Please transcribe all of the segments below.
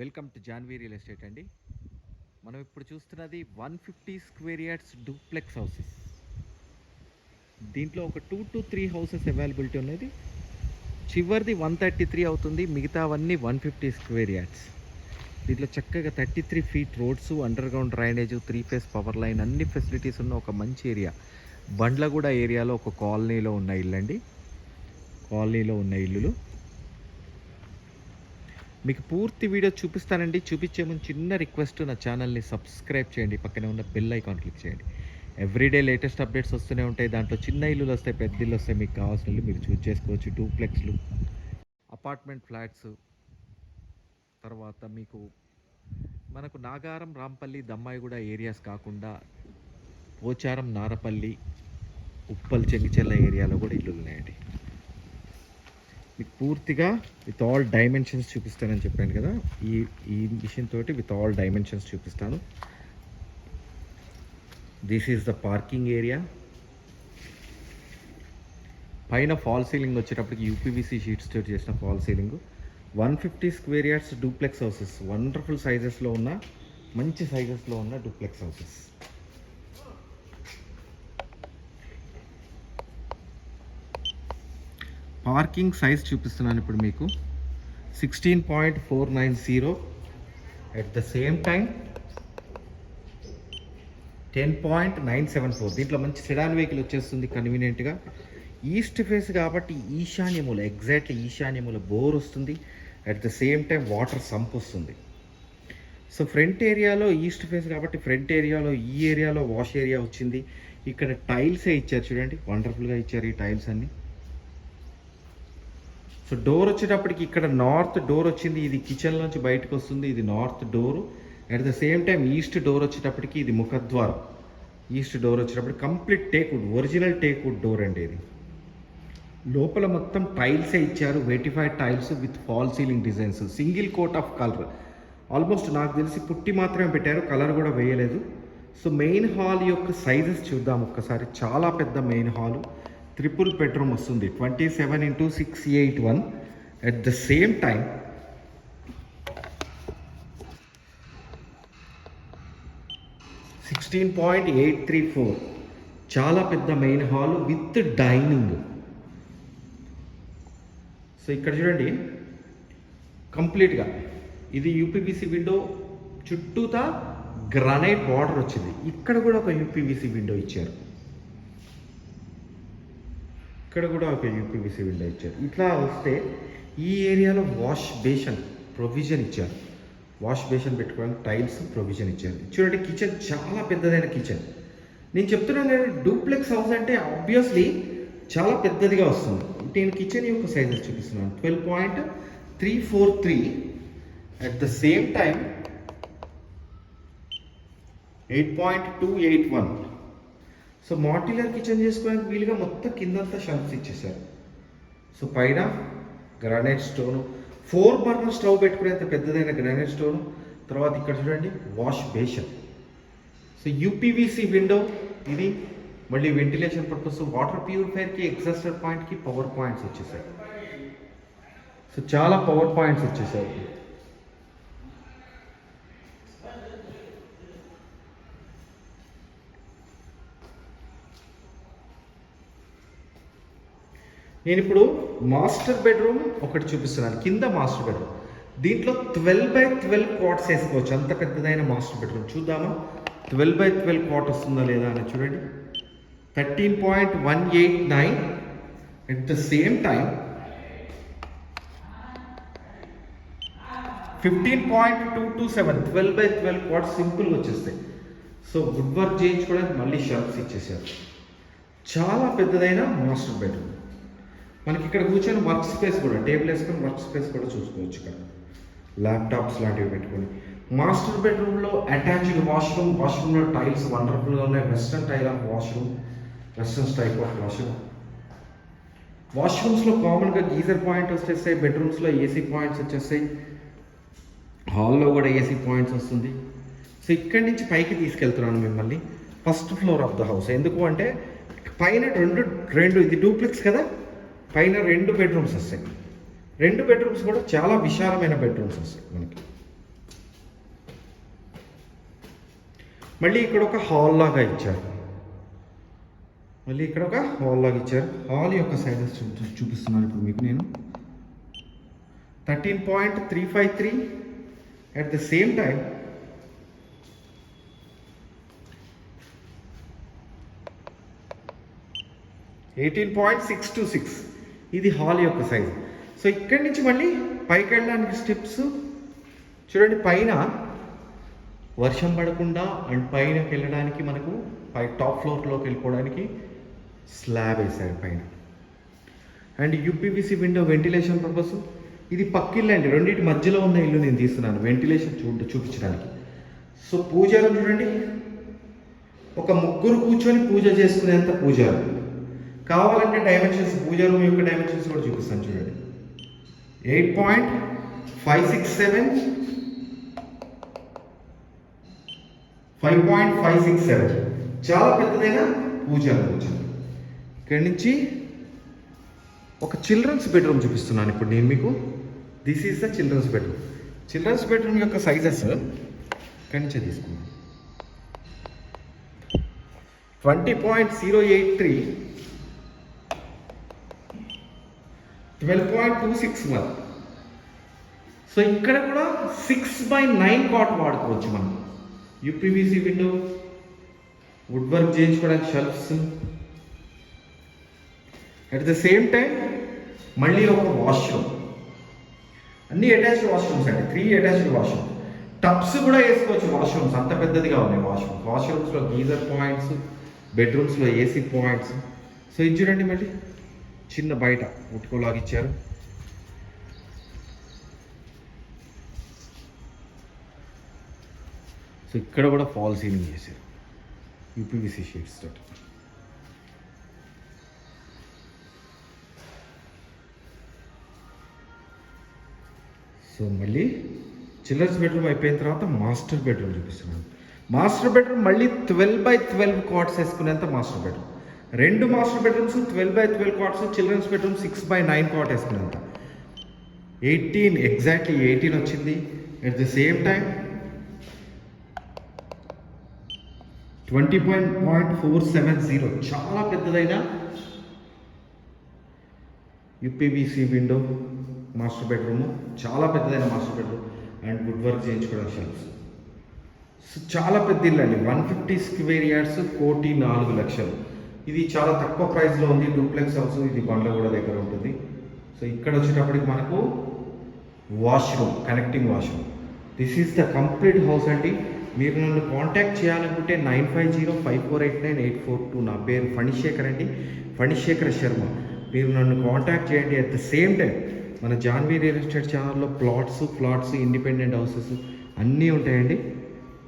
Welcome to Janvi real estate అండి. మనం ఇప్పుడు చూస్తున్నది one fifty square yards duplex houses. దీంట్లో ఒక two to three houses availability ఉన్నది. చివరిది వన్ థర్టీ త్రీ అవుతుంది. మిగతావన్నీ వన్ ఫిఫ్టీ స్క్వేర్ యార్డ్స్. దీంట్లో చక్కగా thirty three feet roads underground drainage three phase power line అన్ని ఫెసిలిటీస్ ఉన్న ఒక మంచి ఏరియా. బండ్లగూడ ఏరియాలో ఒక కాలనీలో ఉన్న ఇల్లు అండి కాలనీలో ఉన్న ఇల్లులు. మీకు పూర్తి వీడియో చూపిస్తానండి. చూపించే ముందు చిన్న రిక్వెస్ట్ నా ఛానల్ని సబ్స్క్రైబ్ చేయండి. పక్కనే ఉన్న బెల్ ఐకాన్ క్లిక్ చేయండి. ఎవ్రీడే లేటెస్ట్ అప్డేట్స్ వస్తూనే ఉంటాయి. దాంట్లో చిన్న ఇల్లులు వస్తాయి పెద్ద ఇల్లు వస్తాయి. మీకు కావాల్సిన ఇల్లు మీరు చూస్ చేసుకోవచ్చు. డూప్లెక్స్లు అపార్ట్మెంట్ ఫ్లాట్స్. తర్వాత మీకు మనకు నాగారం రాంపల్లి దమ్మాయిగూడ ఏరియాస్ కాకుండా పోచారం నారపల్లి ఉప్పల్ చెంగిచెల్ల ఏరియాలో కూడా ఇల్లులు ఉన్నాయండి మీకు పూర్తిగా విత్ ఆల్ డైమెన్షన్స్ చూపిస్తానని చెప్పాను కదా ఈ ఈ మిషన్ తోటి విత్ ఆల్ డైమెన్షన్స్ చూపిస్తాను. This is the parking area పైన ఫాల్ సీలింగ్ వచ్చేటప్పటికి యూపీవీసీ షీట్స్ తోటి చేసిన fall ceiling. One fifty square yards duplex houses. Wonderful సైజెస్లో ఉన్న మంచి సైజెస్లో ఉన్న డూప్లెక్స్ హౌసెస్. పార్కింగ్ సైజ్ చూపిస్తున్నాను ఇప్పుడు మీకు. Sixteen point four nine zero at the same time ten point nine seven four దీంట్లో మంచి సెడాన్ వెహికల్ వచ్చేస్తుంది కన్వీనియంట్గా ఈస్ట్ ఫేస్ కాబట్టి ఈశాన్యముల ఎగ్జాక్ట్లీ ఈశాన్యముల బోర్ వస్తుంది. At the same time water sump వస్తుంది. సో ఫ్రంట్ ఏరియాలో ఈస్ట్ ఫేస్ కాబట్టి ఫ్రంట్ ఏరియాలో ఈ ఏరియాలో వాష్ ఏరియా వచ్చింది. ఇక్కడ టైల్సే ఇచ్చారు చూడండి. వండర్ఫుల్గా ఇచ్చారు ఈ టైల్స్ అన్నీ. సో డోర్ వచ్చేటప్పటికి ఇక్కడ నార్త్ డోర్ వచ్చింది ఇది కిచెన్ నుంచి బయటకు వస్తుంది ఇది north door at the same time east door వచ్చేటప్పటికి ఇది ముఖద్వారం. ఈస్ట్ డోర్ వచ్చేటప్పటికి complete teakwood original teakwood door అండి ఇది. లోపల మొత్తం టైల్సే ఇచ్చారు vitrified tiles with fall ceiling designs single coat of colour almost నాకు తెలిసి పుట్టి మాత్రమే పెట్టారు కలర్ కూడా వేయలేదు. సో మెయిన్ హాల్ యొక్క సైజెస్ చూద్దాం ఒక్కసారి. చాలా పెద్ద మెయిన్ హాలు త్రిపుల్ బెడ్రూమ్ వస్తుంది. Twenty seven into six eight one at the same time sixteen point eight three four చాలా పెద్ద main hall with dining so ఇక్కడ చూడండి. కంప్లీట్గా ఇది యూపీబీసీ విండో చుట్టూతా గ్రనైట్ బార్డర్ వచ్చింది. ఇక్కడ కూడా ఒక యూపీబీసీ విండో ఇచ్చారు. ఇక్కడ కూడా ఒక యూపీవీసీ విండో ఇచ్చారు. ఇట్లా వస్తే ఈ ఏరియాలో వాష్ బేషన్ ప్రొవిజన్ ఇచ్చారు. వాష్ బేషన్ పెట్టుకోవడానికి టైల్స్ ప్రొవిజన్ ఇచ్చారు. చూడండి కిచెన్ చాలా పెద్దదైన కిచెన్ నేను చెప్తున్నాను నేను డూప్లెక్స్ హౌస్ అంటే ఆబ్వియస్లీ చాలా పెద్దదిగా వస్తుంది. నేను కిచెన్ యొక్క సైజెస్ చూపిస్తున్నాను. Twelve point three four three at the same time eight point two eight one so modular kitchen చేసుకోవడానికి వీలుగా మొత్తం కిందంతా షెల్ఫ్స్ ఇచ్చేసారు సో పైన granite stone four burner stove పెట్టుకునేంత పెద్దదైన గ్రానైట్ స్టోన్ తర్వాత ఇక్కడ చూడండి wash basin so UPVC window ఇది మళ్ళీ వెంటిలేషన్ పర్పస్ వాటర్ ప్యూరిఫైర్కి ఎగ్జాస్టర్ పాయింట్కి పవర్ పాయింట్స్ వచ్చేసాయి సో చాలా పవర్ పాయింట్స్ వచ్చేసాయి నేను ఇప్పుడు మాస్టర్ బెడ్రూమ్ ఒకటి చూపిస్తున్నాను. కింద మాస్టర్ బెడ్రూమ్ దీంట్లో ట్వెల్వ్ బై ట్వెల్వ్ కాట్స్ వేసుకోవచ్చు. అంత పెద్దదైన మాస్టర్ బెడ్రూమ్ చూద్దామా? ట్వెల్వ్ బై ట్వెల్వ్ కాట్ వస్తుందా లేదా అని చూడండి. Thirteen point one eight nine at the same time fifteen point two two seven twelve by twelve cots సింపుల్గా వచ్చేస్తాయి. సో వుడ్ వర్క్ చేయించుకోవడానికి మళ్ళీ షాప్స్ ఇచ్చేసారు చాలా పెద్దదైన మాస్టర్ బెడ్రూమ్ మనకి ఇక్కడ కూర్చొని వర్క్ స్పేస్ కూడా టేబుల్ వేసుకొని వర్క్ స్పేస్ కూడా చూసుకోవచ్చు ఇక్కడ. ల్యాప్టాప్స్ లాంటివి పెట్టుకొని. మాస్టర్ బెడ్రూమ్లో అటాచ్డ్ వాష్రూమ్ వాష్రూమ్లో టైల్స్ వండర్ఫుల్గా ఉన్నాయి. Western tile of washroom western type of washroom వాష్రూమ్స్లో కామన్గా గీజర్ పాయింట్ వచ్చేస్తాయి బెడ్రూమ్స్లో ఏసీ పాయింట్స్ వచ్చేస్తాయి. హాల్లో కూడా ఏసీ పాయింట్స్ వస్తుంది. సో ఇక్కడి నుంచి పైకి తీసుకెళ్తున్నాను మిమ్మల్ని. First floor of the house ఎందుకు అంటే పైన రెండు రెండు ఇది డూప్లెక్స్ కదా? పైన రెండు బెడ్రూమ్స్ వస్తాయి. రెండు బెడ్రూమ్స్ కూడా చాలా విశాలమైన బెడ్రూమ్స్ వస్తాయి మనకి. మళ్ళీ ఇక్కడ ఒక హాల్ లాగా ఇచ్చారు. మళ్ళీ ఇక్కడ ఒక హాల్ లాగా ఇచ్చారు. హాల్ యొక్క సైజెస్ చూపిస్తున్నాను ఇప్పుడు మీకు నేను. Thirteen point three five three at the same time eighteen point six two six ఇది హాల్ యొక్క సైజ్. సో ఇక్కడి నుంచి మళ్ళీ పైకి వెళ్ళడానికి స్టెప్స్. చూడండి పైన వర్షం పడకుండా అండ్ పైనకి వెళ్ళడానికి మనకు పై టాప్ ఫ్లోర్లోకి వెళ్ళిపోవడానికి స్లాబ్ వేశారు పైన. And UPVC window ventilation purpose. ఇది పక్కిల్లు అండి రెండింటి మధ్యలో ఉన్న ఇల్లు నేను తీస్తున్నాను వెంటిలేషన్ చూ చూపించడానికి. సో పూజారం చూడండి ఒక ముగ్గురు కూర్చొని పూజ చేసుకునేంత పూజారు కావాలంటే డైమెన్షన్స్ పూజ రూమ్ యొక్క డైమెన్షన్స్ కూడా చూపిస్తాను చూడండి. Eight point five six seven five point five six seven చాలా పెద్దదైన పూజ ఇక్కడి నుంచి ఒక చిల్డ్రన్స్ బెడ్రూమ్ చూపిస్తున్నాను ఇప్పుడు నేను మీకు. This is the children's bedroom children's bedroom యొక్క సైజెస్ ఇక్కడి నుంచే తీసుకున్నాను twenty point zero eight three twelve point two six one so ఇక్కడ కూడా సిక్స్ బై నైన్ కాట్ వాడుకోవచ్చు మనం. యూపీవీసీ విండో వుడ్ వర్క్ చేయించుకోవడానికి shelves at the same time మళ్ళీ ఒక వాష్రూమ్ అన్ని అటాచ్డ్ వాష్రూమ్స్ అండి. త్రీ అటాచ్డ్ వాష్రూమ్ టబ్స్ కూడా వేసుకోవచ్చు వాష్రూమ్స్ అంత పెద్దదిగా ఉన్నాయి వాష్రూమ్ వాష్రూమ్స్లో గీజర్ పాయింట్స్ బెడ్రూమ్స్లో ఏసీ పాయింట్స్. సో ఇది చూడండి మళ్ళీ. చిన్న బయట ఉట్టుకోలాగిచ్చారు సో ఇక్కడ కూడా ఫాల్ సీలింగ్ చేశారు. యూపీవీసీ షీట్స్ తోటి. సో మళ్ళీ చిల్డ్రన్స్ బెడ్రూమ్ అయిపోయిన తర్వాత మాస్టర్ బెడ్రూమ్ చూపిస్తున్నాను. మాస్టర్ బెడ్రూమ్ మళ్ళీ ట్వెల్వ్ బై ట్వెల్వ్ కాట్స్ వేసుకునేంత మాస్టర్ బెడ్రూమ్. రెండు master bedrooms twelve by twelve cots children's bedroom six by nine cot వేసుకున్నంత eighteen exactly eighteen వచ్చింది. At the same time twenty point point four seven zero చాలా పెద్దదైన UPVC window master bedroom చాలా పెద్దదైన master bedroom and wood work చేయించుకోవడానికి shelves so చాలా పెద్ద ఇల్లు అండి వన్ ఫిఫ్టీ స్క్వేర్ యార్డ్స్ కోటి నాలుగు లక్షలు. ఇది చాలా తక్కువ ప్రైస్లో ఉంది. డూప్లెక్స్ హౌస్ ఇది బండ్లగూడ దగ్గర ఉంటుంది. సో ఇక్కడ వచ్చేటప్పటికి మనకు washroom connecting washroom. This is the complete house అండి. మీరు నన్ను కాంటాక్ట్ చేయాలనుకుంటే nine five zero five four eight nine eight four two నా పేరు ఫణిశేఖర్ అండి. ఫణిశేఖర్ శర్మ. మీరు నన్ను కాంటాక్ట్ చేయండి. అట్ ద సేమ్ టైం మన జాన్వీ రియల్ ఎస్టేట్ ఛానల్లో ప్లాట్స్ ప్లాట్స్ ఇండిపెండెంట్ హౌసెస్ అన్నీ ఉంటాయండి.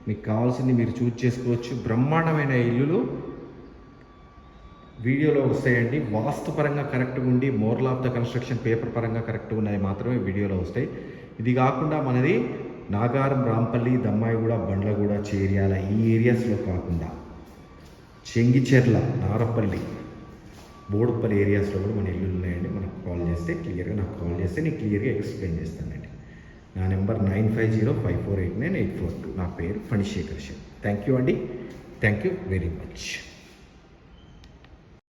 మీకు కావాల్సింది మీరు చూజ్ చేసుకోవచ్చు. బ్రహ్మాండమైన ఇల్లులు వీడియోలో వస్తాయండి. వాస్తు పరంగా కరెక్ట్గా ఉండి moral of the construction paper పరంగా కరెక్ట్గా ఉన్నాయి మాత్రమే వీడియోలో వస్తాయి. ఇది కాకుండా మనది నాగారం రాంపల్లి దమ్మాయిగూడ బండ్లగూడ చేర్యాల ఈ ఏరియాస్లో కాకుండా చెంగిచెర్ల నారపల్లి బోడుపల్లి ఏరియాస్లో కూడా మన ఇల్లు ఉన్నాయండి. మనకు కాల్ చేస్తే క్లియర్గా నాకు కాల్ చేస్తే నేను క్లియర్గా ఎక్స్ప్లెయిన్ చేస్తానండి. నా number nine five zero five four eight nine eight four two. నా పేరు ఫణిశేఖర్ శర్మ థ్యాంక్ యూ అండి. Thank you very much